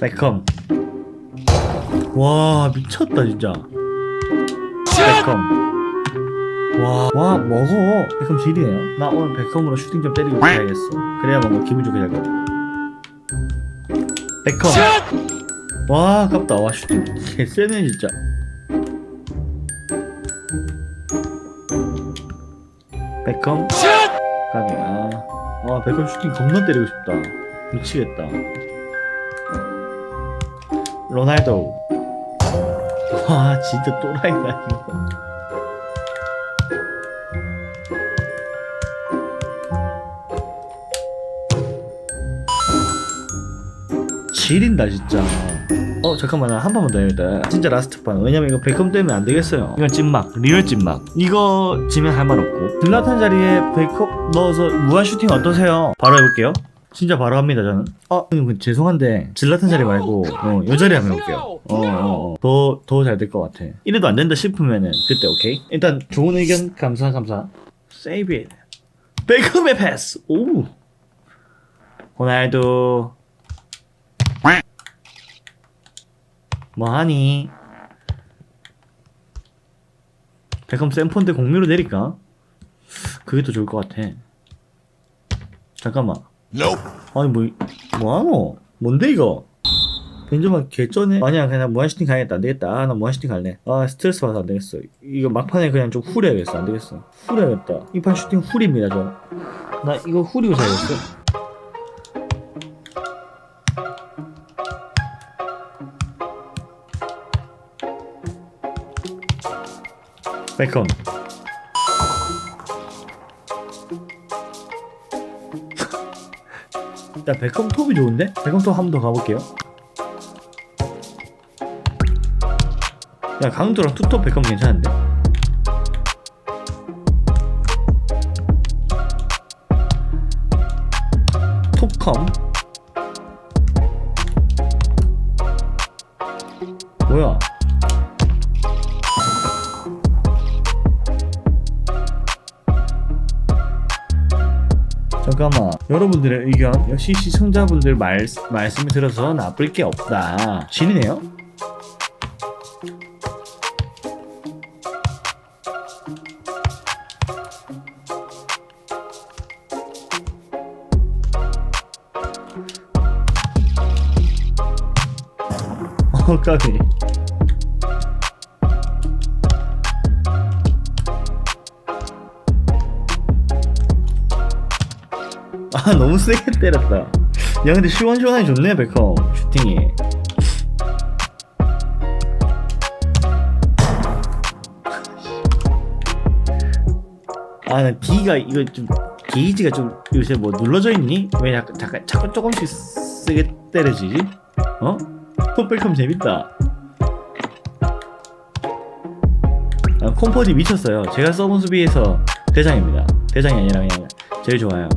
베컴 와 미쳤다 진짜. 베컴 와, 와 먹어. 베컴 질이네요. 나 오늘 베컴으로 슈팅 좀 때리고 가야겠어. 그래야 뭔가 기분 좋게 될 거야 베컴 와 아깝다. 와 슈팅. 개쎄네 진짜. 베컴 까비 아, 아 베컴 슈팅 겁나 때리고 싶다. 미치겠다 로날도. 와 진짜 또라이다 이거. 지린다 진짜. 어 잠깐만 나한 번만 더 해야겠다 진짜 라스트 판. 왜냐면 이거 베컴 때문에 안 되겠어요. 이건 찐막 리얼 찐막. 이거 지면 할 말 없고. 들라탄 자리에 베컴 넣어서 무한 슈팅 어떠세요? 바로 해볼게요 진짜 바로 합니다 저는. 어. 형님 죄송한데 질라탄 자리 말고 어, 요 자리 한번 해볼게요. 어더더 잘 될 것 같아. 이래도 안 된다 싶으면은 그때 오케이? 일단 좋은 의견 감사 감사. 세이브 잇 베컴의 패스 오. 호날두. 뭐하니? 베컴 샘폰데 공유로 내릴까? 그게 더 좋을 것 같아. 잠깐만. 아니 뭐 뭐하노? 뭔데 이거? 벤저만 개쩌네. 아니야 그냥 무한시팅 가야겠다. 안 되겠다. 아, 나 무한시팅 갈래. 아 스트레스 받아서 안 되겠어. 이거 막판에 그냥 좀 후려야겠어. 안 되겠어. 후려야겠다. 이 판 슈팅 후립니다 저. 나 이거 후리고 자야겠어. 베컴. 일단 베컴 톱이 좋은데? 베컴 톱 한 번 더 가볼게요. 야 강도랑 투톱 베컴 괜찮은데? 톱컴 뭐야? 잠깐만. 여러분들의 의견 역시 시청자분들 말, 말씀을 들어서 나쁠 게 없다. 진이네요? 어 까비 아 너무 세게 때렸다. 야 근데 시원시원하게 좋네 베컴 슈팅이. 아나 D가 이거 좀 게이지가 좀 요새 뭐 눌러져 있니? 왜 약간 잠깐 자꾸 조금씩 세게 때려지지? 어? 폼백컴 재밌다. 아, 콤포지 미쳤어요. 제가 써본 수비에서 대장입니다. 대장이 아니라 그냥 제일 좋아요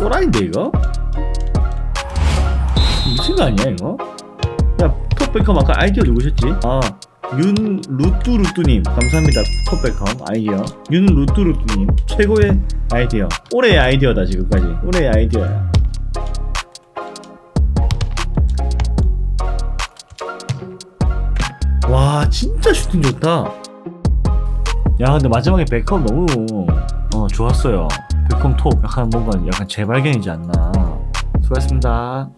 또라이인데 이거? 미친 거 아니야 이거? 야 톱백컴 아까 아이디어 누구셨지? 아 윤루뚜루뚜님. 감사합니다 톱백컴. 아이디어. 윤루뚜루뚜님. 최고의 아이디어. 올해의 아이디어다 지금까지. 올해의 아이디어야. 와 진짜 슈팅 좋다. 야 근데 마지막에 백컴 너무 어 좋았어요 백컴 톱 약간 뭔가 약간 재발견이지 않나. 수고하셨습니다